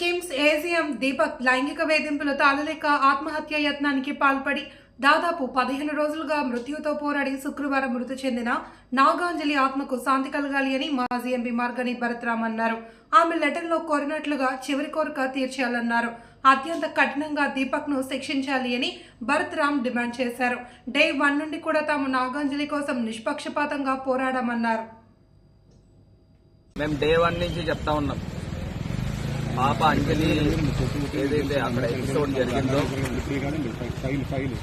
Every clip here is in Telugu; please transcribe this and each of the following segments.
కిమ్స్ ఏజిఎం దీపక్ లైంగిక వేధింపులు తాళలేక ఆత్మహత్య యత్నానికి పాల్పడి దాదాపు పదిహేను రోజులుగా మృత్యుతో పోరాడి శుక్రవారం మృతి చెందిన నాగాంజలి ఆత్మకు శాంతి కలగాలి అని మాజీ ఎంపీ మార్గని భరత్రామ్ అన్నారు. ఆమె లెటర్లో కోరినట్లుగా చివరి కోరిక తీర్చాలన్నారు అత్యంత కఠినంగా దీపక్ను శిక్షించాలి అని భరత్ రామ్ డిమాండ్ చేశారు. డే వన్ నుండి కూడా తాము నాగాంజలి కోసం నిష్పక్షపాతంగా పోరాడమన్నారు. మేము డే వన్ నుంచి చెప్తా ఉన్నాం. పాప అంజలి ఏదైతే అక్కడ ఎపిసోడ్ జరిగిందో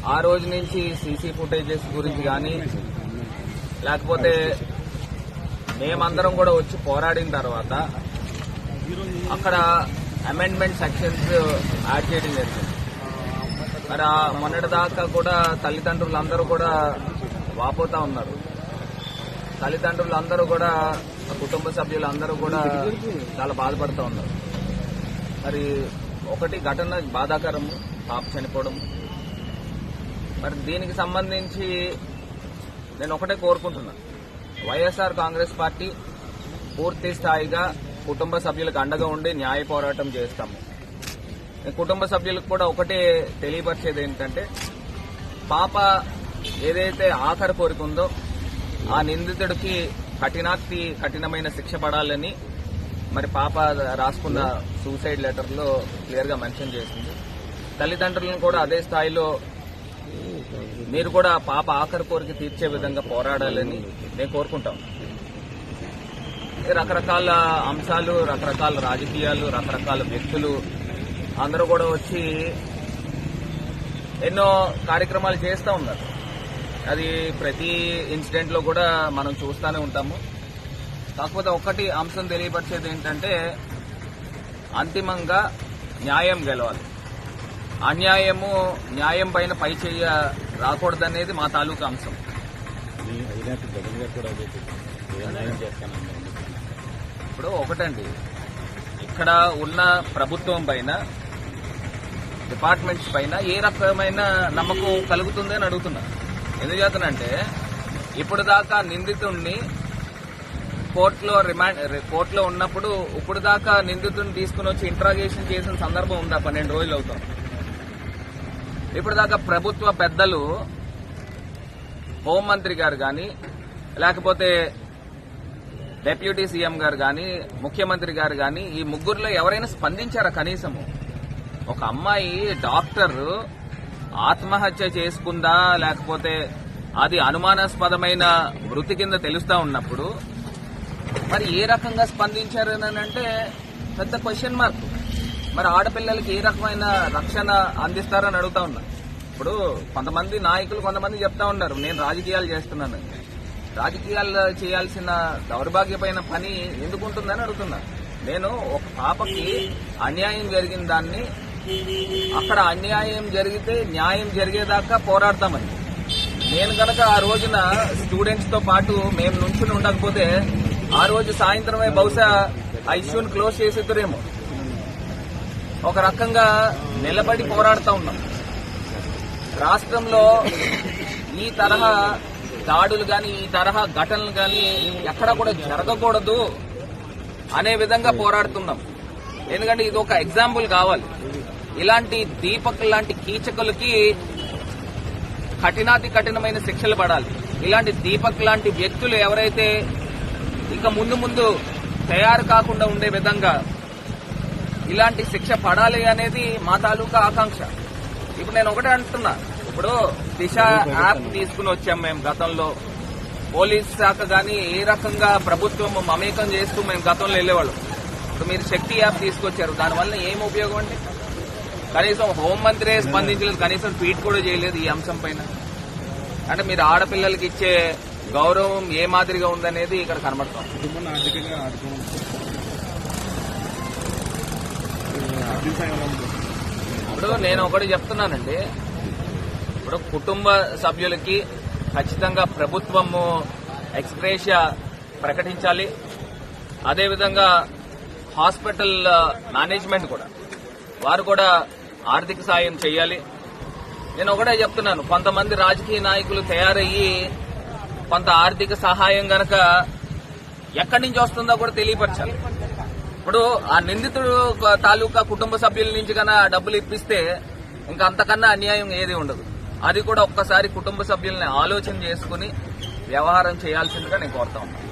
ఆ రోజు నుంచి సీసీ ఫుటేజెస్ గురించి కానీ లేకపోతే మేమందరం కూడా వచ్చి పోరాడిన తర్వాత అక్కడ అమెండ్మెంట్ సెక్షన్స్ యాడ్ చేయడం జరిగింది. మరి ఆ మొన్నటి దాకా కూడా తల్లిదండ్రులు అందరూ కూడా వాపోతా ఉన్నారు. తల్లిదండ్రులు అందరూ కూడా కుటుంబ సభ్యులు అందరూ కూడా చాలా బాధపడుతూ ఉన్నారు. మరి ఒకటి ఘటన బాధాకరము పాప చనిపోవడం మరి దీనికి సంబంధించి నేను ఒకటే కోరుకుంటున్నా. వైఎస్ఆర్ కాంగ్రెస్ పార్టీ పూర్తి స్థాయిగా కుటుంబ సభ్యులకు అండగా ఉండి న్యాయ పోరాటం చేస్తాము నేను కుటుంబ సభ్యులకు కూడా ఒకటే తెలియపరిచేది ఏంటంటే పాప ఏదైతే ఆఖరి కోరిక ఉందో ఆ నిందితుడికి కఠినాక్తి కఠినమైన శిక్ష పడాలని మరి పాప రాసుకున్న సూసైడ్ లెటర్లో క్లియర్గా మెన్షన్ చేసింది. తల్లిదండ్రులను కూడా అదే స్థాయిలో మీరు కూడా పాప ఆఖరి కోరిక తీర్చే విధంగా పోరాడాలని మేము కోరుకుంటాం. రకరకాల అంశాలు రకరకాల రాజకీయాలు రకరకాల వ్యక్తులు అందరూ కూడా వచ్చి ఎన్నో కార్యక్రమాలు చేస్తూ ఉన్నారు. అది ప్రతి ఇన్సిడెంట్లో కూడా మనం చూస్తూనే ఉంటాము. కాకపోతే ఒకటి అంశం తెలియపరిచేది ఏంటంటే అంతిమంగా న్యాయం గెలవాలి. అన్యాయము న్యాయం పైన పై చెయ్య రాకూడదనేది మా తాలూకా అంశం. ఇప్పుడు ఒకటండి. ఇక్కడ ఉన్న ప్రభుత్వం పైన డిపార్ట్మెంట్స్ పైన ఏ రకమైన నమ్మకం కలుగుతుందని అడుగుతున్నా. ఎందుకు చేతనంటే ఇప్పుడు దాకా నిందితుడిని కోర్టులో రిమాండ్ కోర్టులో ఉన్నప్పుడు ఇప్పుడు దాకా నిందితుడిని తీసుకుని వచ్చి ఇంట్రాగేషన్ చేసిన సందర్భం ఉందా? పన్నెండు రోజులు అవుతాం. ఇప్పుడు దాకా ప్రభుత్వ పెద్దలు హోంమంత్రి గారు కానీ లేకపోతే డిప్యూటీ సీఎం గారు కానీ ముఖ్యమంత్రి గారు కానీ ఈ ముగ్గురులో ఎవరైనా స్పందించారా కనీసము? ఒక అమ్మాయి డాక్టర్ ఆత్మహత్య చేసుకుందా? లేకపోతే అది అనుమానాస్పదమైన వృత్తి కింద తెలుస్తా ఉన్నప్పుడు మరి ఏ రకంగా స్పందించారని అంటే పెద్ద క్వశ్చన్ మార్క్ మరి ఆడపిల్లలకి ఏ రకమైన రక్షణ అందిస్తారని అడుగుతా ఉన్నా. ఇప్పుడు కొంతమంది నాయకులు కొంతమంది చెప్తా ఉన్నారు. నేను రాజకీయాలు చేస్తున్నాను. రాజకీయాలు చేయాల్సిన దౌర్భాగ్యమైన పని ఎందుకు ఉంటుందని అడుగుతున్నా. నేను ఒక పాపకి అన్యాయం జరిగిన దాన్ని అక్కడ అన్యాయం జరిగితే న్యాయం జరిగేదాకా పోరాడతామని. నేను కనుక ఆ రోజున స్టూడెంట్స్తో పాటు మేము నుంచుని ఉండకపోతే ఆ రోజు సాయంత్రమే బహుశా ఆ ఇష్యూని క్లోజ్ చేసేద్దరేమో. ఒక రకంగా నిలబడి పోరాడుతూ ఉన్నాం. రాష్ట్రంలో ఈ తరహా దాడులు కానీ ఈ తరహా ఘటనలు కానీ ఎక్కడ కూడా జరగకూడదు అనే విధంగా పోరాడుతున్నాం. ఎందుకంటే ఇది ఒక ఎగ్జాంపుల్ కావాలి. ఇలాంటి దీపక్ లాంటి కీచకులకి కఠినాతి కఠినమైన శిక్షలు పడాలి. ఇలాంటి దీపక్ లాంటి వ్యక్తులు ఎవరైతే ఇంకా ముందు ముందు తయారు కాకుండా ఉండే విధంగా ఇలాంటి శిక్ష పడాలి అనేది మా తాలూకా ఆకాంక్ష. ఇప్పుడు నేను ఒకటే అంటున్నా. ఇప్పుడు దిశ యాప్ తీసుకుని వచ్చాం మేము గతంలో. పోలీస్ శాఖ కానీ ఏ రకంగా ప్రభుత్వం మమేకం చేస్తూ మేము గతంలో వెళ్ళేవాళ్ళం. ఇప్పుడు మీరు శక్తి యాప్ తీసుకొచ్చారు. దానివల్ల ఏం ఉపయోగం అండి? కనీసం హోంమంత్రే స్పందించలేదు. కనీసం ట్వీట్ కూడా చేయలేదు ఈ అంశం పైన. అంటే మీరు ఆడపిల్లలకి ఇచ్చే గౌరవం ఏ మాదిరిగా ఉందనేది ఇక్కడ ఉంది? ఇప్పుడు నేను ఒకటి చెప్తున్నానండి. ఇప్పుడు కుటుంబ సభ్యులకి ఖచ్చితంగా ప్రభుత్వము ఎక్స్గ్రేషియా ప్రకటించాలి. అదేవిధంగా హాస్పిటల్ మేనేజ్మెంట్ కూడా. వారు కూడా ఆర్థిక సాయం చేయాలి. నేను ఒకటే చెప్తున్నాను. కొంతమంది రాజకీయ నాయకులు తయారయ్యి కొంత ఆర్థిక సహాయం గనక ఎక్కడి నుంచి వస్తుందో కూడా తెలియపరచాలి. ఇప్పుడు ఆ నిందితుడు తాలూకా కుటుంబ సభ్యుల నుంచి కన్నా డబ్బులు ఇప్పిస్తే ఇంకా అంతకన్నా అన్యాయం ఏది ఉండదు. అది కూడా ఒక్కసారి కుటుంబ సభ్యుల్ని ఆలోచన చేసుకుని వ్యవహారం చేయాల్సిందిగా నేను కోరుతా ఉన్నాను.